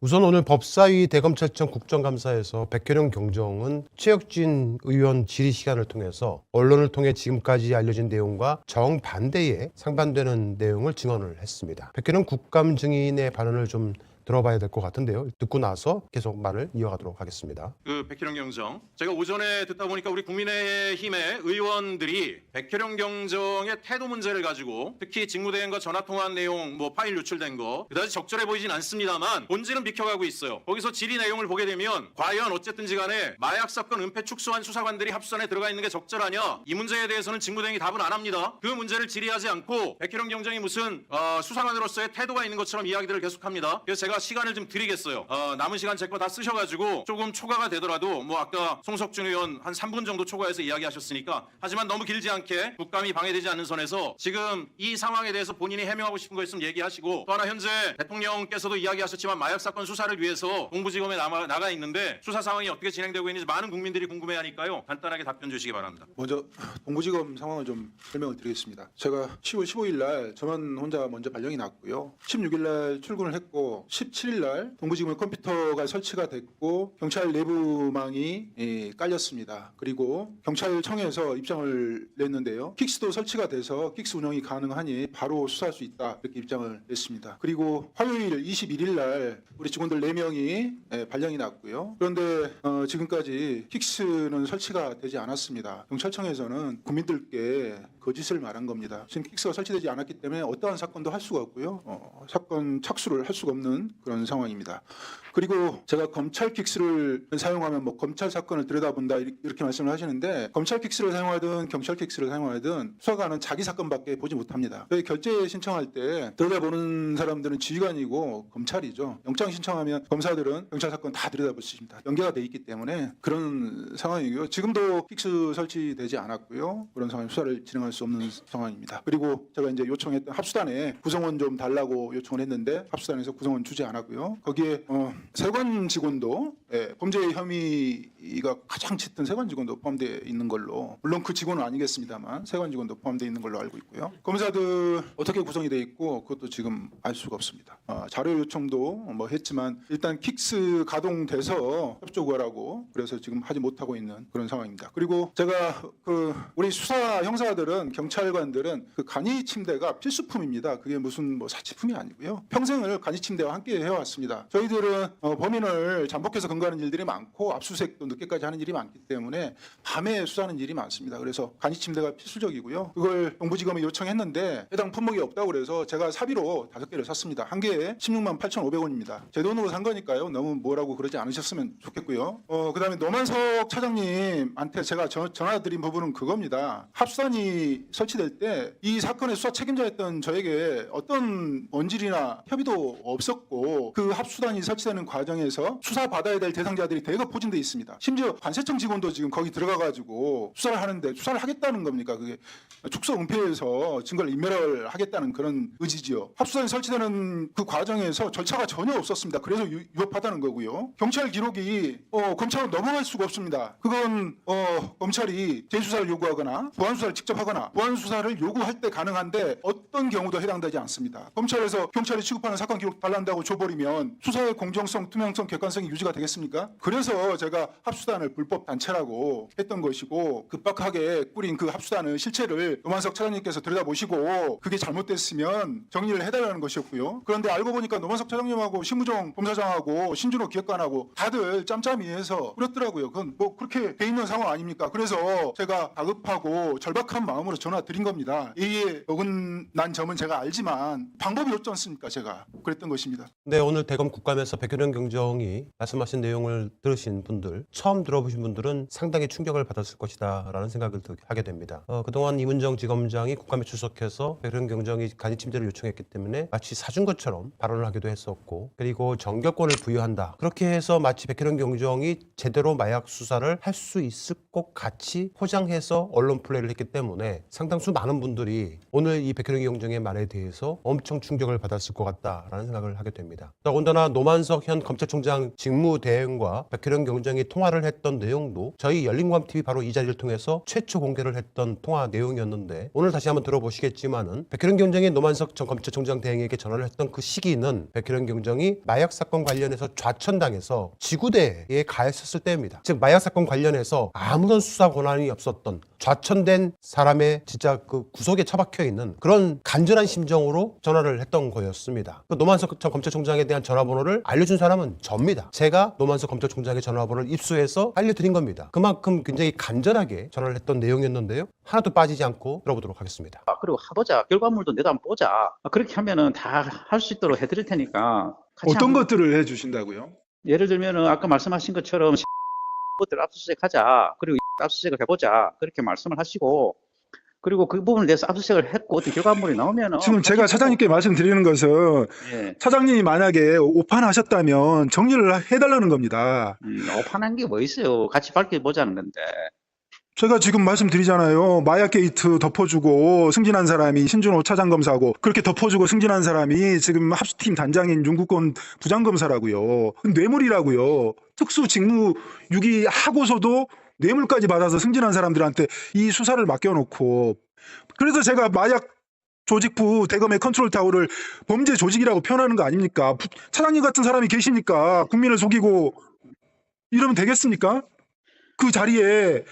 우선 오늘 법사위 대검찰청 국정감사에서 백혜령 경정은 최혁진 의원 질의 시간을 통해서 언론을 통해 지금까지 알려진 내용과 정반대의 상반되는 내용을 증언을 했습니다. 백혜령 국감 증인의 발언을 좀 들어봐야 될 것 같은데요. 듣고 나서 계속 말을 이어가도록 하겠습니다. 그 백혜령 경정 제가 오전에 듣다 보니까 우리 국민의힘의 의원들이 백혜령 경정의 태도 문제를 가지고 특히 직무대행과 전화 통화한 내용 뭐 파일 유출된 거 그다지 적절해 보이진 않습니다만 본질은 비켜가고 있어요. 거기서 질의 내용을 보게 되면 과연 어쨌든지 간에 마약 사건 은폐 축소한 수사관들이 합수단에 들어가 있는 게 적절하냐 이 문제에 대해서는 직무대행이 답은 안 합니다. 그 문제를 질의하지 않고 백혜령 경정이 무슨 어, 수사관으로서의 태도가 있는 것처럼 이야기들을 계속합니다. 그래서 제가 시간을 좀 드리겠어요. 어, 남은 시간 제 거 다 쓰셔가지고 조금 초과가 되더라도 뭐 아까 송석준 의원 한 3분 정도 초과해서 이야기하셨으니까 하지만 너무 길지 않게 국감이 방해되지 않는 선에서 지금 이 상황에 대해서 본인이 해명하고 싶은 거 있으면 얘기하시고 또 하나 현재 대통령께서도 이야기하셨지만 마약 사건 수사를 위해서 동부지검에 남아, 나가 있는데 수사 상황이 어떻게 진행되고 있는지 많은 국민들이 궁금해하니까요. 간단하게 답변 주시기 바랍니다. 먼저 동부지검 상황을 좀 설명을 드리겠습니다. 제가 10월 15일 날 저만 혼자 먼저 발령이 났고요. 16일 날 출근을 했고 17일 날 동부지검에 컴퓨터가 설치가 됐고 경찰 내부망이 예, 깔렸습니다. 그리고 경찰청에서 입장을 냈는데요. 킥스도 설치가 돼서 킥스 운영이 가능하니 바로 수사할 수 있다 이렇게 입장을 냈습니다. 그리고 화요일 21일 날 우리 직원들 4명이 예, 발령이 났고요. 그런데 어, 지금까지 킥스는 설치가 되지 않았습니다. 경찰청에서는 국민들께 거짓을 말한 겁니다. 지금 킥스가 설치되지 않았기 때문에 어떠한 사건도 할 수가 없고요. 어, 사건 착수를 할 수가 없는 그런 상황입니다. 그리고 제가 검찰 킥스를 사용하면 뭐 검찰 사건을 들여다본다 이렇게- 말씀을 하시는데 검찰 킥스를 사용하든 경찰 킥스를 사용하든 수사관은 자기 사건밖에 보지 못합니다. 결재 신청할 때 들여다보는 사람들은 지휘관이고 검찰이죠. 영장 신청하면 검사들은 경찰 사건 다 들여다볼 수 있습니다. 연계가 돼 있기 때문에 그런 상황이고요. 지금도 킥스 설치되지 않았고요. 그런 상황 수사를 진행 할 수 없는 상황입니다. 그리고 제가 이제 요청했던 합수단에 구성원 좀 달라고 요청을 했는데 합수단에서 구성원 주지 않았고요. 거기에 어, 세관 직원도 예, 범죄 혐의가 가장 짙은 세관 직원도 포함되어 있는 걸로 물론 그 직원은 아니겠습돼만 세관 직원도 포함되어 있는 걸로 알고 있고요. 검사들 어떻게 구성이 돼 있고 그것도 지금 알 수가 없습니다. 어, 자료 요청도 뭐 했지만 일단 킥스 가동돼서 협조구하라고 그래서 지금 하지 못하고 있는 그런 상황입니다. 그리고 제가 그 우리 수사 형사들은 경찰관들은 그 간이 침대가 필수품입니다. 그게 무슨 뭐 사치품이 아니고요. 평생을 간이 침대와 함께 해왔습니다. 저희들은 어, 범인을 잠복해서 근거하는 일들이 많고 압수수색도 늦게까지 하는 일이 많기 때문에 밤에 수사하는 일이 많습니다. 그래서 간이 침대가 필수적이고요. 그걸 동부지검에 요청했는데 해당 품목이 없다고 그래서 제가 사비로 다섯 개를 샀습니다. 한 개에 16만 8,500원입니다. 제 돈으로 산 거니까요. 너무 뭐라고 그러지 않으셨으면 좋겠고요. 어, 그다음에 노만석 차장님한테 제가 전- 전화드린 부분은 그겁니다. 합 설치될 때 이 사건의 수사 책임자였던 저에게 어떤 원질이나 협의도 없었고 그 합수단이 설치되는 과정에서 수사 받아야 될 대상자들이 대거 포진돼 있습니다. 심지어 관세청 직원도 지금 거기 들어가가지고 수사를 하는데 수사를 하겠다는 겁니까? 그게 축소 은폐해서 증거를 인멸을 하겠다는 그런 의지지요. 합수단이 설치되는 그 과정에서 절차가 전혀 없었습니다. 그래서 유- 위법하다는 거고요. 경찰 기록이 어, 검찰로 넘어갈 수가 없습니다. 그건 어, 검찰이 재수사를 요구하거나 보안 수사를 직접 하거나 보안 수사를 요구할 때 가능한데 어떤 경우도 해당되지 않습니다. 검찰에서 경찰이 취급하는 사건 기록 달란다고 줘버리면 수사의 공정성, 투명성, 객관성이 유지가 되겠습니까? 그래서 제가 합수단을 불법 단체라고 했던 것이고 급박하게 꾸린 그 합수단을 실체를 노만석 차장님께서 들여다보시고 그게 잘못됐으면 정리를 해달라는 것이었고요. 그런데 알고 보니까 노만석 차장님하고 심우정 검사장하고 신준호 기획관하고 다들 짬짬이 해서 그랬더라고요. 그건 뭐 그렇게 돼 있는 상황 아닙니까? 그래서 제가 다급하고 절박한 마음으로 전화 드린 겁니다. 이에 어긋난 점은 제가 알지만 방법이 없지 않습니까? 제가 그랬던 것입니다. 네, 오늘 대검 국감에서 백혜령 경정이 말씀하신 내용을 들으신 분들, 처음 들어보신 분들은 상당히 충격을 받았을 것이다라는 생각을 들- 하게 됩니다. 어, 그동안 이문정 지검장이 국감에 출석해서 백혜령 경정이 간이 침대를 요청했기 때문에 마치 사준 것처럼 발언을 하기도 했었고, 그리고 정결권을 부여한다. 그렇게 해서 마치 백혜령 경정이 제대로 마약 수사를 할 수 있을 것 같이 포장해서 언론 플레이를 했기 때문에 상당수 많은 분들이 오늘 이 백혜령 경정의 말에 대해서 엄청 충격을 받았을 것 같다라는 생각을 하게 됩니다. 더군다나 노만석 현 검찰총장 직무대행과 백혜령 경장이 통화를 했던 내용도 저희 열린광TV 바로 이 자리를 통해서 최초 공개를 했던 통화 내용이었는데 오늘 다시 한번 들어보시겠지만은 백혜령 경장이 노만석 전 검찰총장 대행에게 전화를 했던 그 시기는 백혜령 경장이 마약 사건 관련해서 좌천당해서 지구대에 가했었을 때입니다. 즉 마약 사건 관련해서 아무런 수사 권한이 없었던 좌천된 사람의 진짜 그 구석에 처박혀 있는 그런 간절한 심정으로 전화를 했던 거였습니다. 그 노만석 전 검찰총장에 대한 전화번호를 알려준 사람은 접니다. 제가 노만석 검찰총장의 전화번호를 입수해서 알려드린 겁니다. 그만큼 굉장히 간절하게 전화를 했던 내용이었는데요. 하나도 빠지지 않고 들어보도록 하겠습니다. 아, 그리고 해보자. 결과물도 내도 한번 보자. 아, 그렇게 하면은 다 할 수 있도록 해드릴 테니까. 같이 어떤 한번- 것들을 해주신다고요? 예를 들면은 아까 말씀하신 것처럼 것들 압수수색 하자. 그리고 압수수색을 해보자. 그렇게 말씀을 하시고 그리고 그 부분에 대해서 압수수색을 했고 어떤 결과물이 나오면은 지금 제가 차장님께 말씀드리는 것은 예. 차장님이 만약에 오판하셨다면 정리를 해달라는 겁니다. 음, 오판한 게 뭐 있어요. 같이 밝혀보자는 건데. 제가 지금 말씀드리잖아요. 마약 게이트 덮어주고 승진한 사람이 신준호 차장검사고 그렇게 덮어주고 승진한 사람이 지금 합수팀 단장인 윤국권 부장검사라고요. 뇌물이라고요. 특수 직무 유기 하고서도 뇌물까지 받아서 승진한 사람들한테 이 수사를 맡겨놓고 그래서 제가 마약 조직부 대검의 컨트롤 타워를 범죄 조직이라고 표현하는 거 아닙니까? 부- 차장님 같은 사람이 계시니까 국민을 속이고 이러면 되겠습니까? 그 자리에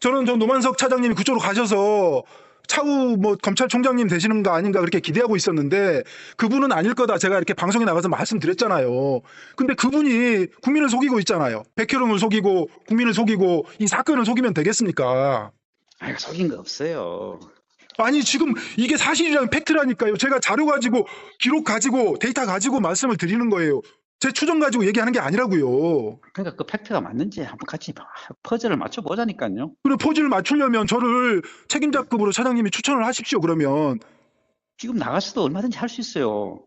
저는 저 노만석 차장님이 그쪽으로 가셔서 차후 뭐 검찰총장님 되시는 거 아닌가 그렇게 기대하고 있었는데 그분은 아닐 거다 제가 이렇게 방송에 나가서 말씀드렸잖아요. 근데 그분이 국민을 속이고 있잖아요. 백혜령을 속이고 국민을 속이고 이 사건을 속이면 되겠습니까? 아, 속인 거 없어요. 아니 지금 이게 사실이랑 팩트라니까요. 제가 자료 가지고 기록 가지고 데이터 가지고 말씀을 드리는 거예요. 제 추정 가지고 얘기하는 게 아니라고요. 그러니까 그 팩트가 맞는지 한번 같이 퍼즐을 맞춰보자니까요. 그리고 포즈를 맞추려면 저를 책임자급으로 차장님이 추천을 하십시오. 그러면 지금 나가서도 얼마든지 할 수 있어요.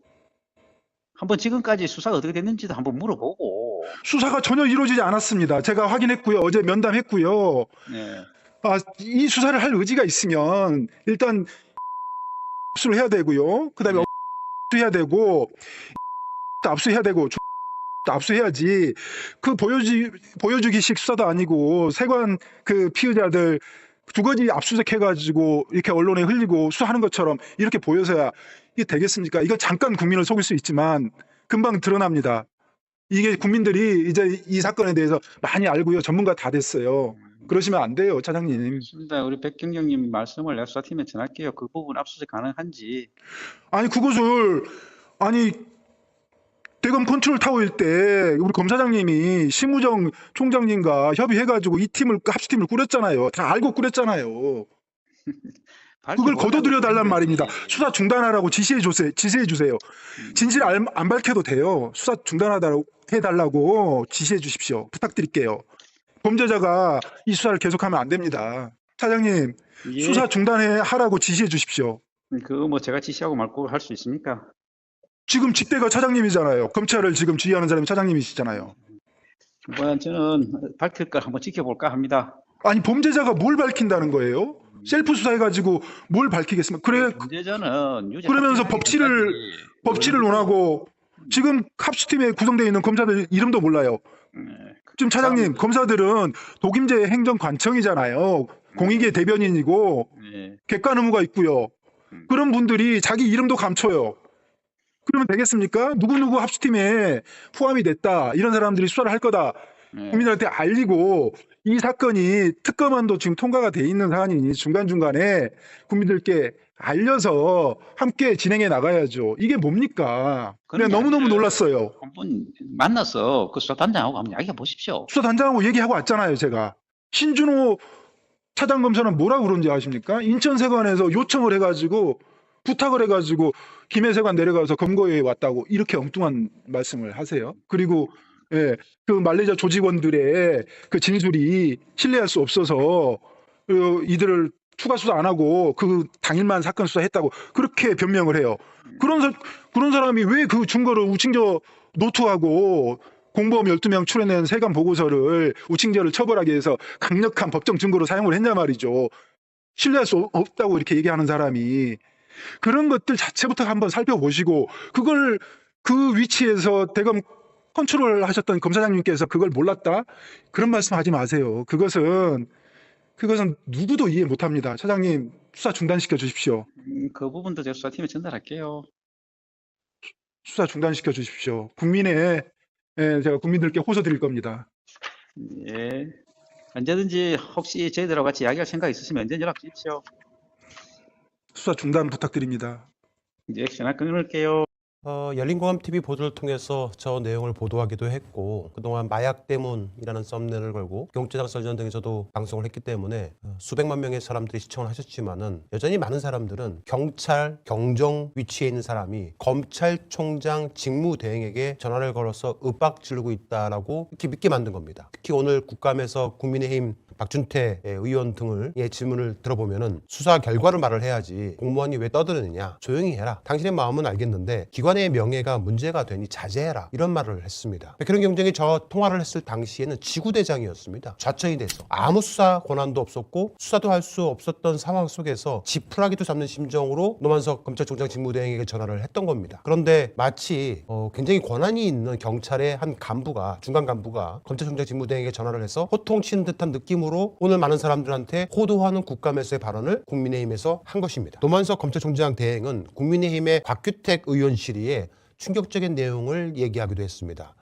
한번 지금까지 수사가 어떻게 됐는지도 한번 물어보고. 수사가 전혀 이루어지지 않았습니다. 제가 확인했고요. 어제 면담했고요. 네. 아, 이 수사를 할 의지가 있으면 일단 압수를 해야 되고요. 그다음에 압수해야 되고 압수해야 되고 압수해야지 그 보여주 보여주기식 수사도 아니고 세관 그 피의자들 두거지 압수수색 해가지고 이렇게 언론에 흘리고 수사하는 것처럼 이렇게 보여서야 이게 되겠습니까? 이거 잠깐 국민을 속일 수 있지만 금방 드러납니다. 이게 국민들이 이제 이 사건에 대해서 많이 알고요. 전문가 다 됐어요. 그러시면 안 돼요, 차장님. 좋습니다. 우리 백경경님 말씀을 내가 수사팀에 전할게요. 그 부분 압수수색 가능한지. 아니 그것을 아니 대검 컨트롤 타워일 때 우리 검사장님이 심우정 총장님과 협의해가지고 이 팀을 합수팀을 꾸렸잖아요. 다 알고 꾸렸잖아요. 그걸 거둬들여 달란 말입니다. 수사 중단하라고 지시해 주세요. 지시해 주세요. 진실 알- 안 밝혀도 돼요. 수사 중단하다고 해달라고 지시해 주십시오. 부탁드릴게요. 범죄자가 이 수사를 계속하면 안 됩니다. 차장님 예. 수사 중단해 하라고 지시해 주십시오. 그거 뭐 제가 지시하고 말고 할 수 있습니까? 지금 직대가 차장님이잖아요. 검찰을 지금 지휘하는 사람이 차장님이시잖아요. 뭐 저는 밝힐 걸 한번 지켜볼까 합니다. 아니 범죄자가 뭘 밝힌다는 거예요? 셀프 수사해가지고 뭘 밝히겠습니까? 그래 문제자는 유죄 그러면서 법치를- 법치를 논하고 지금 합수팀에 구성되어 있는 검사들 이름도 몰라요. 네. 지금 차장님 검사들은 독임제 행정관청이잖아요. 공익의 대변인이고 네. 객관 의무가 있고요. 음. 그런 분들이 자기 이름도 감춰요. 그러면 되겠습니까? 누구누구 합수팀에 포함이 됐다. 이런 사람들이 수사를 할 거다. 네. 국민들한테 알리고 이 사건이 특검안도 지금 통과가 돼 있는 사안이니 중간중간에 국민들께 알려서 함께 진행해 나가야죠. 이게 뭡니까? 그냥 게 너무너무 아니라 놀랐어요. 한번 만나서 그 수사단장하고 한번 이야기해 보십시오. 수사단장하고 얘기하고 왔잖아요, 제가. 신준호 차장검사는 뭐라고 그런지 아십니까? 인천세관에서 요청을 해가지고 부탁을 해가지고 김해세관 내려가서 검거에 왔다고 이렇게 엉뚱한 말씀을 하세요. 그리고 예, 그 말레이시아 조직원들의 그 진술이 신뢰할 수 없어서 어, 이들을 추가 수사 안 하고 그 당일만 사건 수사했다고 그렇게 변명을 해요. 그런 사, 그런 사람이 왜 그 증거를 우칭저 노트하고 공범 12명 출연한 세관 보고서를 우칭저를 처벌하기 위해서 강력한 법정 증거로 사용을 했냐 말이죠. 신뢰할 수 없다고 이렇게 얘기하는 사람이 그런 것들 자체부터 한번 살펴보시고 그걸 그 위치에서 대검 컨트롤 하셨던 검사장님께서 그걸 몰랐다? 그런 말씀 하지 마세요. 그것은 그것은 누구도 이해 못 합니다. 차장님 수사 중단시켜 주십시오. 음, 그 부분도 제가 수사팀에 전달할게요. 수사 중단시켜 주십시오. 국민의 예, 제가 국민들께 호소드릴 겁니다. 예. 언제든지 혹시 저희들하고 같이 이야기할 생각 있으시면 언제든 연락 주십시오. 수사 중단 부탁드립니다. 이제 전화 끊을게요. 어, 열린공감TV 보도를 통해서 저 내용을 보도하기도 했고 그동안 마약 때문이라는 썸네일을 걸고 경제장 썰전 등에서도 방송을 했기 때문에 어, 수백만 명의 사람들이 시청을 하셨지만은 여전히 많은 사람들은 경찰 경정 위치에 있는 사람이 검찰총장 직무대행에게 전화를 걸어서 윽박 지르고 있다라고 믿게 만든 겁니다. 특히 오늘 국감에서 국민의힘 박준태 의원 등을 예 질문을 들어보면은 수사 결과를 말을 해야지 공무원이 왜 떠드느냐. 조용히 해라. 당신의 마음은 알겠는데 기관의 명예가 문제가 되니 자제해라. 이런 말을 했습니다. 백혜련 경쟁이 저 통화를 했을 당시에는 지구대장이었습니다. 좌천이 돼서. 아무 수사 권한도 없었고 수사도 할 수 없었던 상황 속에서 지푸라기도 잡는 심정으로 노만석 검찰총장 직무대행에게 전화를 했던 겁니다. 그런데 마치 어, 굉장히 권한이 있는 경찰의 한 간부가 중간 간부가 검찰총장 직무대행에게 전화를 해서 호통치는 듯한 느낌으로 오늘 많은 사람들한테 호도하는 국감에서의 발언을 국민의힘에서 한 것입니다. 노만석 검찰총장 대행은 국민의힘의 곽규택 의원 실의에 충격적인 내용을 얘기하기도 했습니다.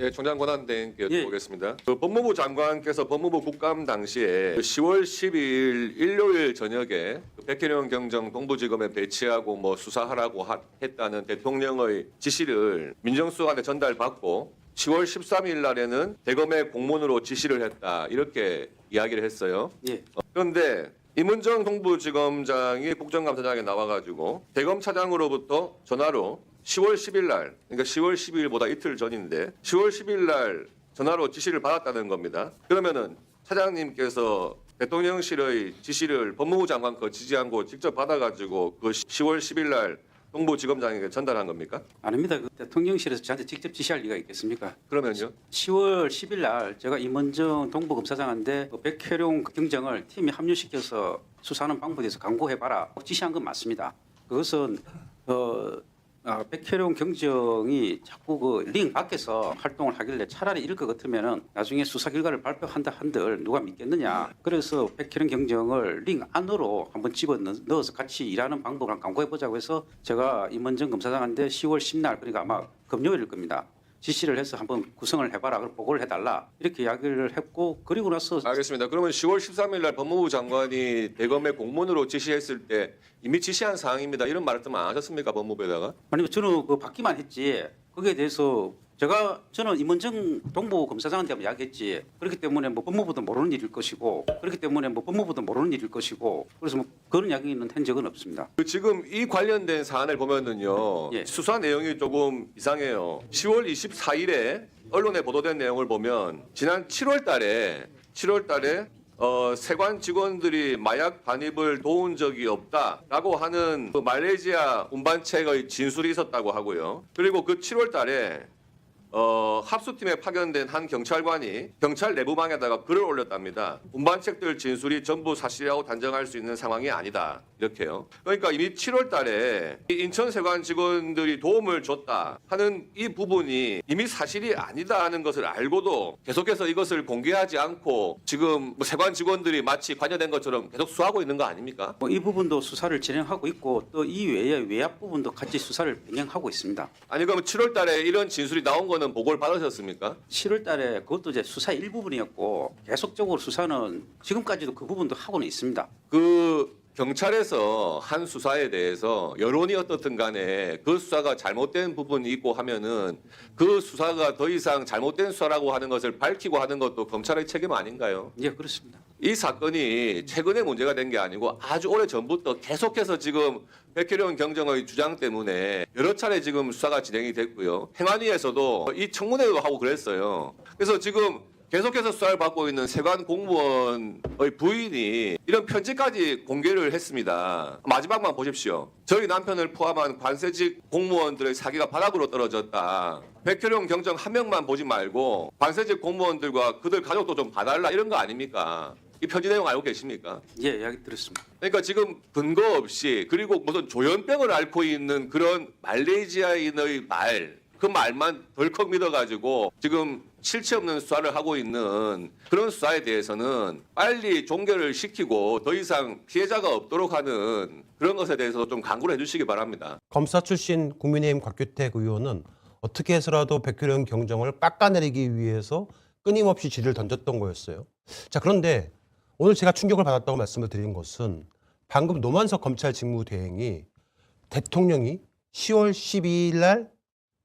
예, 총장 권한 대행께 예. 보겠습니다. 그 법무부 장관께서 법무부 국감 당시에 그 10월 12일 일요일 저녁에 그 백혜령 경정 동부지검에 배치하고 뭐 수사하라고 하- 했다는 대통령의 지시를 민정수석한테 전달받고 10월 13일 날에는 대검의 공문으로 지시를 했다 이렇게 이야기를 했어요. 예. 어, 그런데 임은정 동부지검장이 국정감사장에 나와가지고 대검 차장으로부터 전화로 10월 10일 날, 그러니까 10월 12일보다 이틀 전인데 10월 10일 날 전화로 지시를 받았다는 겁니다. 그러면은 차장님께서 대통령실의 지시를 법무부 장관 거치지 않고 직접 받아가지고 그 10월 10일 날 동부지검장에게 전달한 겁니까? 아닙니다. 그 대통령실에서 저한테 직접 지시할 리가 있겠습니까? 그러면요? 10월 10일 날 제가 임원정 동부검사장한테 그 백혜룡 경정을 팀에 합류시켜서 수사하는 방법에 대해서 강구해봐라 지시한 건 맞습니다. 그것은 어, 아, 백혜룡 경정이 자꾸 그 링 밖에서 활동을 하길래 차라리 이럴 것 같으면은 나중에 수사 결과를 발표한다 한들 누가 믿겠느냐. 그래서 백혜룡 경정을 링 안으로 한번 집어 넣- 넣어서 같이 일하는 방법을 한번 강구해 보자고 해서 제가 임원정 검사장한테 10월 10날 그러니까 아마 금요일일 겁니다. 지시를 해서 한번 구성을 해봐라. 그걸 보고를 해달라. 이렇게 이야기를 했고 그리고 나서 알겠습니다. 그러면 10월 13일 날 법무부 장관이 대검의 공문으로 지시했을 때 이미 지시한 사항입니다. 이런 말씀 안 하셨습니까? 법무부에다가? 아니면 저는 그 받기만 했지. 거기에 대해서 제가 저는 임원정 동부 검사장한테 한번 이야기했지. 그렇기 때문에 뭐 법무부도 모르는 일일 것이고 그렇기 때문에 뭐 법무부도 모르는 일일 것이고 그래서 뭐 그런 이야기는 한 적은 없습니다. 그 지금 이 관련된 사안을 보면은요 예. 수사 내용이 조금 이상해요. 10월 24일에 언론에 보도된 내용을 보면 지난 7월달에 7월달에 어, 세관 직원들이 마약 반입을 도운 적이 없다라고 하는 그 말레이시아 운반책의 진술이 있었다고 하고요. 그리고 그 7월 달에 어, 합수팀에 파견된 한 경찰관이 경찰 내부망에다가 글을 올렸답니다. 운반책들 진술이 전부 사실이라고 단정할 수 있는 상황이 아니다. 이렇게요. 그러니까 이미 7월 달에 이 인천 세관 직원들이 도움을 줬다 하는 이 부분이 이미 사실이 아니다 하는 것을 알고도 계속해서 이것을 공개하지 않고 지금 뭐 세관 직원들이 마치 관여된 것처럼 계속 수하고 있는 거 아닙니까? 뭐이 부분도 수사를 진행하고 있고 또 이 외에 외압 부분도 같이 수사를 병행하고 있습니다. 아니 그럼 7월 달에 이런 진술이 나온 거는 보고를 받으셨습니까? 7월 달에 그것도 이제 수사 일부분이었고 계속적으로 수사는 지금까지도 그 부분도 하고는 있습니다. 그 경찰에서 한 수사에 대해서 여론이 어떻든 간에 그 수사가 잘못된 부분이 있고 하면은 그 수사가 더 이상 잘못된 수사라고 하는 것을 밝히고 하는 것도 검찰의 책임 아닌가요? 예, 그렇습니다. 이 사건이 최근에 문제가 된 게 아니고 아주 오래 전부터 계속해서 지금 백혜령 경정의 주장 때문에 여러 차례 지금 수사가 진행이 됐고요. 행안위에서도 이 청문회도 하고 그랬어요. 그래서 지금 계속해서 수사를 받고 있는 세관 공무원의 부인이 이런 편지까지 공개를 했습니다. 마지막만 보십시오. 저희 남편을 포함한 관세직 공무원들의 사기가 바닥으로 떨어졌다. 백혜령 경정 한 명만 보지 말고 관세직 공무원들과 그들 가족도 좀 봐달라 이런 거 아닙니까? 이 편지 내용 알고 계십니까? 예, 이야기 들었습니다. 그러니까 지금 근거 없이 그리고 무슨 조현병을 앓고 있는 그런 말레이시아인의 말 그 말만 덜컥 믿어가지고 지금 실체 없는 수사를 하고 있는 그런 수사에 대해서는 빨리 종결을 시키고 더 이상 피해자가 없도록 하는 그런 것에 대해서 좀 강구를 해주시기 바랍니다. 검사 출신 국민의힘 곽규택 의원은 어떻게 해서라도 백효령 경정을 깎아내리기 위해서 끊임없이 질을 던졌던 거였어요. 자 그런데 오늘 제가 충격을 받았다고 말씀을 드린 것은 방금 노만석 검찰 직무대행이 대통령이 10월 12일 날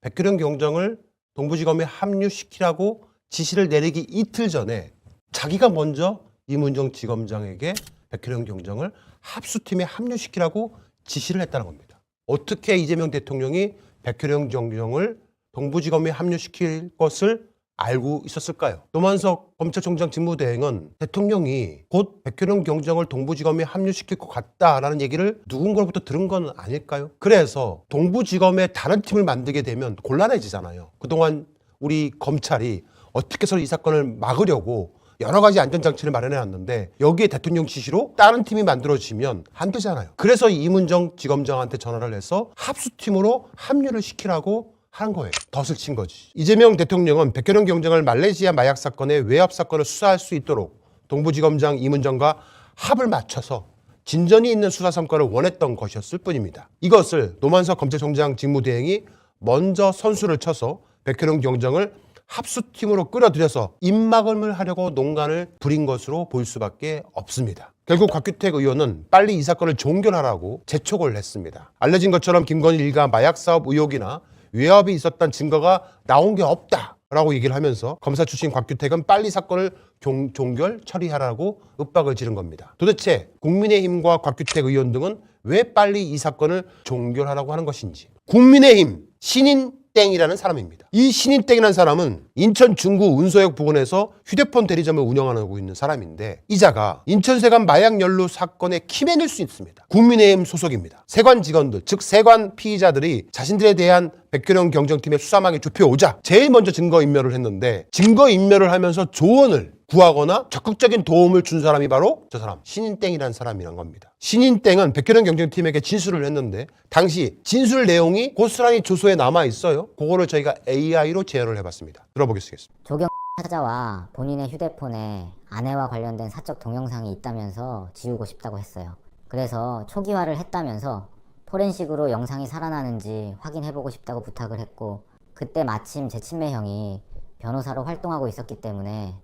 백효령 경정을 동부지검에 합류시키라고 지시를 내리기 이틀 전에 자기가 먼저 이문정 지검장에게 백효령 경정을 합수팀에 합류시키라고 지시를 했다는 겁니다. 어떻게 이재명 대통령이 백효령 경정을 동부지검에 합류시킬 것을 알고 있었을까요? 노만석 검찰총장 직무대행은 대통령이 곧 백효령 경정을 동부지검에 합류시킬 것 같다라는 얘기를 누군가로부터 들은 건 아닐까요? 그래서 동부지검에 다른 팀을 만들게 되면 곤란해지잖아요. 그동안 우리 검찰이 어떻게 해서 이 사건을 막으려고 여러 가지 안전장치를 마련해 놨는데 여기에 대통령 지시로 다른 팀이 만들어지면 안 되잖아요. 그래서 이문정 지검장한테 전화를 해서 합수팀으로 합류를 시키라고 한 거예요. 덫을 친 거지. 이재명 대통령은 백현영 경정을 말레이시아 마약 사건의 외압 사건을 수사할 수 있도록 동부지검장 이문정과 합을 맞춰서 진전이 있는 수사 성과를 원했던 것이었을 뿐입니다. 이것을 노만석 검찰총장 직무대행이 먼저 선수를 쳐서 백현영 경정을 합수팀으로 끌어들여서 입막음을 하려고 농간을 부린 것으로 볼 수밖에 없습니다. 결국 곽규택 의원은 빨리 이 사건을 종결하라고 재촉을 했습니다. 알려진 것처럼 김건희 일가 마약 사업 의혹이나 외압이 있었던 증거가 나온 게 없다라고 얘기를 하면서 검사 출신 곽규택은 빨리 사건을 종, 종결 처리하라고 윽박을 지른 겁니다. 도대체 국민의힘과 곽규택 의원 등은 왜 빨리 이 사건을 종결하라고 하는 것인지. 국민의힘 신인 땡이라는 사람입니다. 이 신인 땡이라는 사람은 인천 중구 운소역 부근에서 휴대폰 대리점을 운영하고 있는 사람인데 이자가 인천세관 마약 연루 사건의 키맨일 수 있습니다. 국민의힘 소속입니다. 세관 직원들, 즉 세관 피의자들이 자신들에 대한 백현영 경정팀의 수사망에 좁혀오자 제일 먼저 증거인멸을 했는데 증거인멸을 하면서 조언을 구하거나 적극적인 도움을 준 사람이 바로 저 사람 신인땡이라는 사람이란 겁니다. 신인땡은 백현영 경쟁팀에게 진술을 했는데 당시 진술 내용이 고스란히 조서에 남아 있어요. 그거를 저희가 AI로 재현을 해봤습니다. 들어보겠습니다. 조경 찾아와 본인의 휴대폰에 아내와 관련된 사적 동영상이 있다면서 지우고 싶다고 했어요. 그래서 초기화를 했다면서 포렌식으로 영상이 살아나는지 확인해보고 싶다고 부탁을 했고 그때 마침 제 친매 형이 변호사로 활동하고 있었기 때문에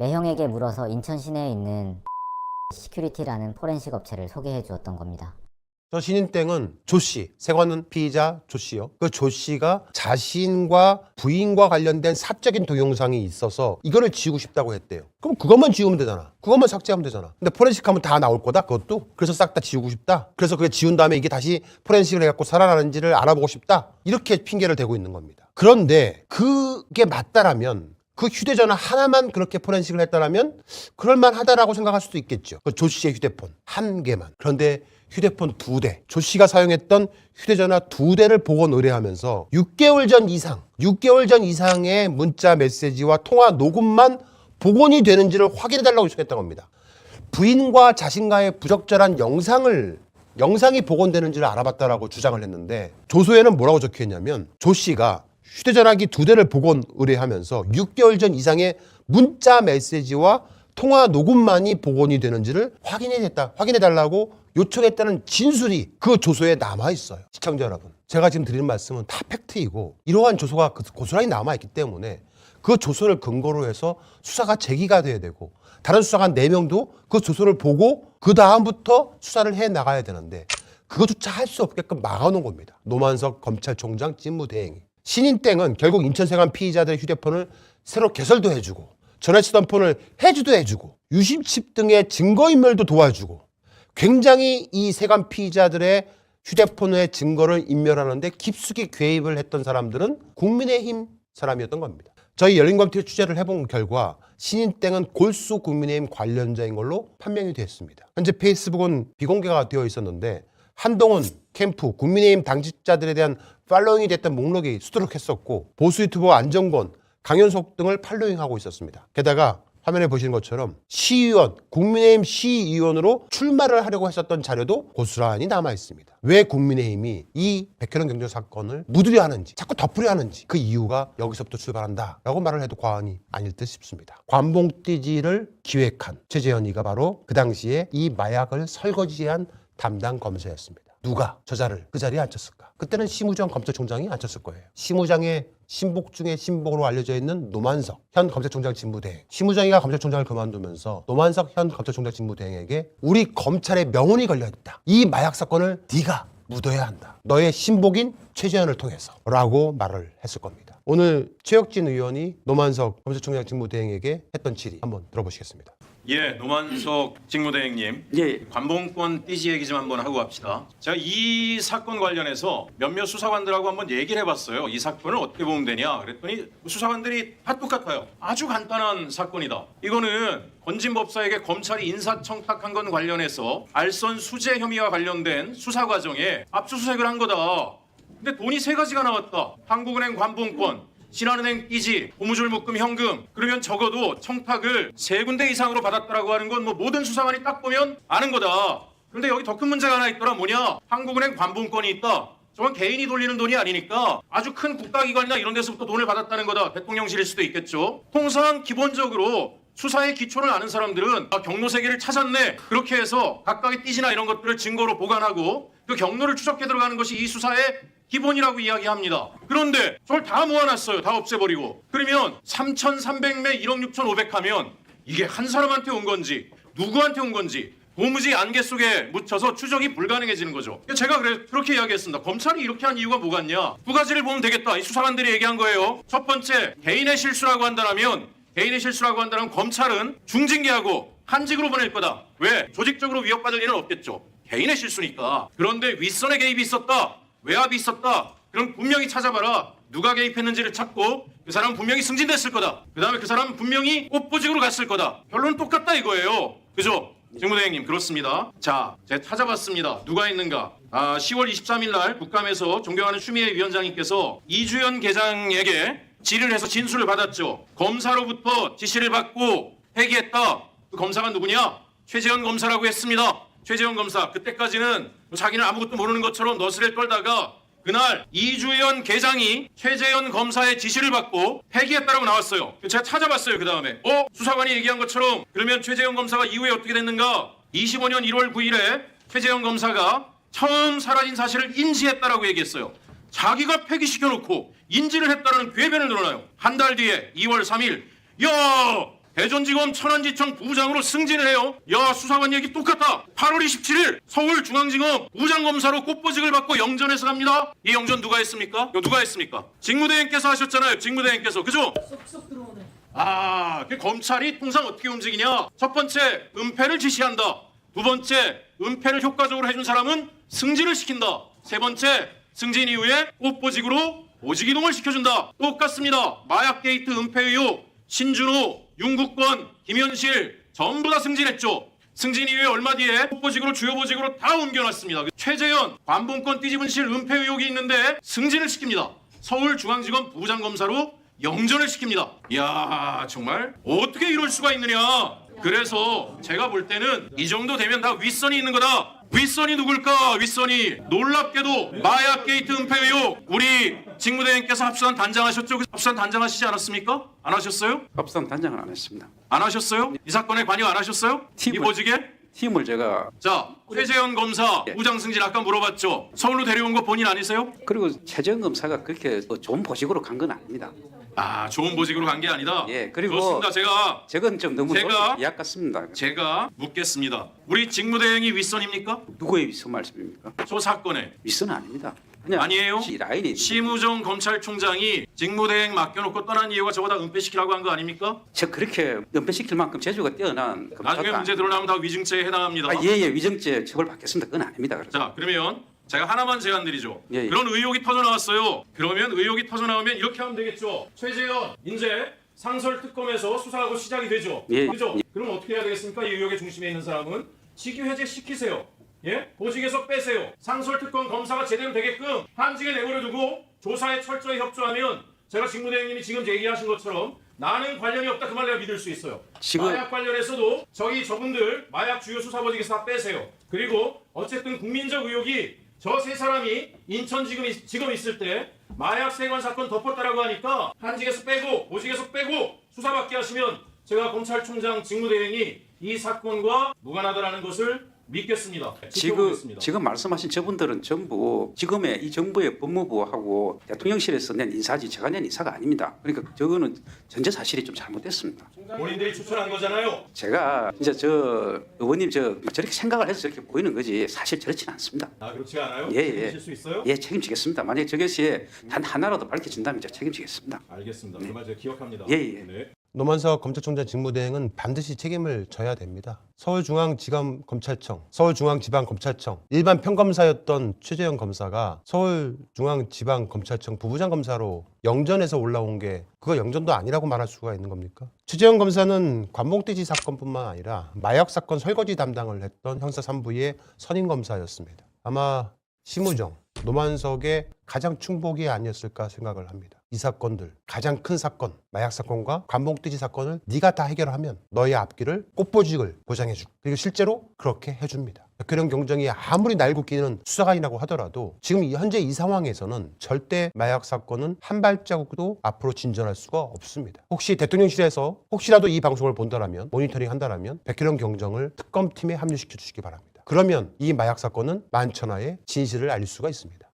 매형에게 물어서 인천 시내에 있는 시큐리티라는 포렌식 업체를 소개해 주었던 겁니다. 저 신인땡은 조 씨, 세관 피의자 조 씨요. 그 조 씨가 자신과 부인과 관련된 사적인 동영상이 있어서 이거를 지우고 싶다고 했대요. 그럼 그것만 지우면 되잖아. 그것만 삭제하면 되잖아. 근데 포렌식 하면 다 나올 거다, 그것도. 그래서 싹 다 지우고 싶다. 그래서 그게 지운 다음에 이게 다시 포렌식을 해갖고 살아나는지를 알아보고 싶다. 이렇게 핑계를 대고 있는 겁니다. 그런데 그게 맞다라면 그 휴대전화 하나만 그렇게 포렌식을 했다라면 그럴만하다라고 생각할 수도 있겠죠. 그조 씨의 휴대폰 한 개만. 그런데 휴대폰 두 대. 조 씨가 사용했던 휴대전화 두 대를 복원 의뢰하면서 6개월 전 이상, 6개월 전 이상의 문자 메시지와 통화 녹음만 복원이 되는지를 확인해 달라고 요청했던 겁니다. 부인과 자신과의 부적절한 영상을 영상이 복원되는지를 알아봤다라고 주장을 했는데 조서에는 뭐라고 적혀 있냐면 조 씨가 휴대전화기 두 대를 복원 의뢰하면서 6개월 전 이상의 문자 메시지와 통화 녹음만이 복원이 되는지를 확인해 됐다 확인해 달라고 요청했다는 진술이 그 조서에 남아 있어요. 시청자 여러분, 제가 지금 드리는 말씀은 다 팩트이고 이러한 조서가 그- 고스란히 남아 있기 때문에 그 조서를 근거로 해서 수사가 제기가 돼야 되고 다른 수사관 네명도그 조서를 보고 그 다음부터 수사를 해 나가야 되는데 그것조차 할 수 없게끔 막아놓은 겁니다. 노만석 검찰총장 직무대행이. 신인땡은 결국 인천세관 피의자들의 휴대폰을 새로 개설도 해주고 전에 쓰던 폰을 해주도 해주고 유심칩 등의 증거인멸도 도와주고 굉장히 이 세관 피의자들의 휴대폰의 증거를 인멸하는데 깊숙이 개입을 했던 사람들은 국민의힘 사람이었던 겁니다. 저희 열린광티 취재를 해본 결과 신인땡은 골수 국민의힘 관련자인 걸로 판명이 됐습니다. 현재 페이스북은 비공개가 되어 있었는데 한동훈 캠프 국민의힘 당직자들에 대한 팔로잉이 됐던 목록이 수두룩했었고 보수 유튜버 안정권, 강현석 등을 팔로잉하고 있었습니다. 게다가 화면에 보시는 것처럼 시의원, 국민의힘 시의원으로 출마를 하려고 했었던 자료도 고스란히 남아 있습니다. 왜 국민의힘이 이 백현원 경제 사건을 묻으려 하는지, 자꾸 덮으려 하는지 그 이유가 여기서부터 출발한다라고 말을 해도 과언이 아닐 듯 싶습니다. 관봉띠지를 기획한 최재현이가 바로 그 당시에 이 마약을 설거지한 담당 검사였습니다. 누가 저자를 그 자리에 앉혔을까? 그때는 심우정 검찰총장이 앉혔을 거예요. 심우장의 신복 중에 신복으로 알려져 있는 노만석 현 검찰총장 직무대행. 심우정이가 검찰총장을 그만두면서 노만석 현 검찰총장 직무대행에게 우리 검찰의 명운이 걸려 있다. 이 마약 사건을 네가 묻어야 한다. 너의 신복인 최재현을 통해서 라고 말을 했을 겁니다. 오늘 최혁진 의원이 노만석 검찰총장 직무대행에게 했던 질의 한번 들어보시겠습니다. 예, 노만석 직무대행님. 예, 관봉권 띠지 얘기 좀 한번 하고 갑시다. 제가 이 사건 관련해서 몇몇 수사관들하고 한번 얘기를 해봤어요. 이 사건을 어떻게 보면 되냐? 그랬더니 수사관들이 다 똑같아요. 아주 간단한 사건이다. 이거는 건진 법사에게 검찰이 인사청탁한 건 관련해서 알선 수재 혐의와 관련된 수사 과정에 압수수색을 한 거다. 근데 돈이 세 가지가 나왔다. 한국은행 관봉권, 신한은행 고무줄 묶음 현금. 그러면 적어도 청탁을 세 군데 이상으로 받았다라고 하는 건 뭐 모든 수사관이 딱 보면 아는 거다. 그런데 여기 더 큰 문제가 하나 있더라. 뭐냐? 한국은행 관봉권이 있다. 저건 개인이 돌리는 돈이 아니니까 아주 큰 국가기관이나 이런 데서부터 돈을 받았다는 거다. 대통령실일 수도 있겠죠. 통상 기본적으로 수사의 기초를 아는 사람들은 아, 경로 세계를 찾았네. 그렇게 해서 각각의 띠지나 이런 것들을 증거로 보관하고 그 경로를 추적해 들어가는 것이 이 수사의 기본이라고 이야기합니다. 그런데 저걸 다 모아놨어요. 다 없애버리고. 그러면 3,300매 1억 6,500 하면 이게 한 사람한테 온 건지 누구한테 온 건지 도무지 안개 속에 묻혀서 추적이 불가능해지는 거죠. 제가 그렇게 이야기했습니다. 검찰이 이렇게 한 이유가 뭐겠냐? 두 가지를 보면 되겠다. 이 수사관들이 얘기한 거예요. 첫 번째, 개인의 실수라고 한다면 개인의 실수라고 한다면 검찰은 중징계하고 한직으로 보낼 거다. 왜? 조직적으로 위협받을 일은 없겠죠. 개인의 실수니까. 그런데 윗선의 개입이 있었다. 외압이 있었다. 그럼 분명히 찾아봐라. 누가 개입했는지를 찾고 그 사람은 분명히 승진됐을 거다. 그 다음에 그 사람은 분명히 꽃보직으로 갔을 거다. 결론은 똑같다 이거예요. 그죠? 직무대행님 그렇습니다. 자, 제가 찾아봤습니다. 누가 있는가? 아, 10월 23일 날 국감에서 존경하는 추미애 위원장님께서 이주연 계장에게 질의를 해서 진술을 받았죠. 검사로부터 지시를 받고 회기했다. 그 검사가 누구냐? 최재현 검사라고 했습니다. 최재현 검사 그때까지는 자기는 아무것도 모르는 것처럼 너스레 떨다가 그날 이주연 계장이 최재현 검사의 지시를 받고 폐기했다라고 나왔어요. 제가 찾아봤어요. 그 다음에 어 수사관이 얘기한 것처럼 그러면 최재현 검사가 이후에 어떻게 됐는가? 25년 1월 9일에 최재현 검사가 처음 사라진 사실을 인지했다라고 얘기했어요. 자기가 폐기시켜놓고 인지를 했다는 궤변을 늘어나요. 한 달 뒤에 2월 3일 야 대전지검 천안지청 부장으로 승진을 해요. 야 수사관 얘기 똑같다. 8월 27일 서울중앙지검 부장검사로 꽃보직을 받고 영전에서 갑니다. 이 영전 누가 했습니까? 누가 했습니까? 직무대행께서 하셨잖아요. 직무대행께서 그죠? 아, 그 검찰이 통상 어떻게 움직이냐? 첫 번째, 은폐를 지시한다. 두 번째, 은폐를 효과적으로 해준 사람은 승진을 시킨다. 세 번째, 승진 이후에 꽃보직으로 보직 이동을 시켜준다. 똑같습니다. 마약 게이트 은폐 의혹, 신준호, 윤국권, 김현실 전부 다 승진했죠. 승진 이후에 얼마 뒤에 꽃보직으로 주요 보직으로 다 옮겨놨습니다. 최재현 관봉권 띠집은실 은폐 의혹이 있는데 승진을 시킵니다. 서울중앙지검 부장검사로 영전을 시킵니다. 이야 정말 어떻게 이럴 수가 있느냐. 그래서 제가 볼 때는 이 정도 되면 다 윗선이 있는 거다. 윗선이 누굴까? 윗선이 놀랍게도 마약 게이트 은폐 의혹 우리 직무대행께서 합수한 단장하셨죠? 그 합수한 단장하시지 않았습니까? 안 하셨어요? 합성 단장은 안 했습니다. 안 하셨어요? 이 사건에 관여 안 하셨어요? 이 팀을- 보직에? 팀을 제가 자 최재현 검사 예. 부장 승진 아까 물어봤죠. 서울로 데려온 거 본인 아니세요? 그리고 최재형 검사가 그렇게 뭐 좋은 보직으로 간 건 아닙니다. 아 좋은 보직으로 간 게 아니다. 예, 그리고- 좋습니다. 제가 저건 좀 너무 제가- 이약 같습니다. 제가 묻겠습니다. 우리 직무대행이 윗선입니까? 누구의 윗선 말씀입니까? 저 사건에 윗선 아닙니다. 그냥 아니에요? 시- 라인이 심우정 검찰총장이 직무대행 맡겨놓고 떠난 이유가 저거 다 은폐시키라고 한 거 아닙니까? 저 그렇게 연패시킬 만큼 재주가 뛰어난 검사가 나중에 문제 드러나면 다 위증죄에 해당합니다. 아, 예, 예, 위정죄 처벌 받겠습니다. 그건 아닙니다. 그래서. 자 그러면 제가 하나만 제안 드리죠. 예, 예. 그런 의혹이 터져 나왔어요. 그러면 의혹이 터져 나오면 이렇게 하면 되겠죠. 최재현 이제 상설 특검에서 수사하고 시작이 되죠. 예, 그죠? 예. 그럼 어떻게 해야 되겠습니까? 이 의혹의 중심에 있는 사람은 직위 해제 시키세요. 예? 보직에서 빼세요. 상설 특검 검사가 제대로 되게끔 한직에 내버려 두고 조사에 철저히 협조하면 제가 직무대행님이 지금 얘기하신 것처럼 나는 관련이 없다 그 말 내가 믿을 수 있어요. 지금- 마약 관련해서도 저기 저분들 마약 주요 수사버직에서 다 빼세요. 그리고 어쨌든 국민적 의혹이 저 세 사람이 인천 지금 있- 지금 있을 때 마약 세관 사건 덮었다라고 하니까 한직에서 빼고 오직에서 빼고 수사받게 하시면 제가 검찰총장 직무대행이 이 사건과 무관하다라는 것을 믿겠습니다. 지금. 지금 말씀하신 저분들은 전부 지금의 이 정부의 법무부하고 대통령실에서 낸 인사지 제가 낸 인사가 아닙니다. 그러니까 저거는 전제 사실이 좀 잘못됐습니다. 본인들이 추천한 거잖아요. 제가 진짜 저 의원님 저 저렇게 생각을 해서 저렇게 보이는 거지 사실 저렇지는 않습니다. 아 그렇지 않아요? 예, 예. 수 있어요? 예, 책임지겠습니다. 만약 저것이 단 하나라도 밝혀진다면 제가 책임지겠습니다. 알겠습니다. 그말 제가 기억합니다. 예, 예. 네. 노만석 검찰총장 직무대행은 반드시 책임을 져야 됩니다. 서울중앙지검검찰청, 서울중앙지방검찰청, 일반 평검사였던 최재형 검사가 서울중앙지방검찰청 부부장 검사로 영전에서 올라온 게 그거 영전도 아니라고 말할 수가 있는 겁니까? 최재형 검사는 관봉돼지 사건뿐만 아니라 마약 사건 설거지 담당을 했던 형사 3부의 선임 검사였습니다. 아마 심우정, 노만석의 가장 충복이 아니었을까 생각을 합니다. 이 사건들 가장 큰 사건 마약 사건과 관봉돼지 사건을 네가 다 해결하면 너의 앞길을 꽃보직을 보장해주고 그리고 실제로 그렇게 해줍니다. 백혜령 경정이 아무리 날고 끼는 수사관이라고 하더라도 지금 이- 현재 이 상황에서는 절대 마약 사건은 한 발자국도 앞으로 진전할 수가 없습니다. 혹시 대통령실에서 혹시라도 이 방송을 본다라면 모니터링 한다라면 백혜령 경정을 특검팀에 합류시켜 주시기 바랍니다. 그러면 이 마약 사건은 만천하에 진실을 알릴 수가 있습니다.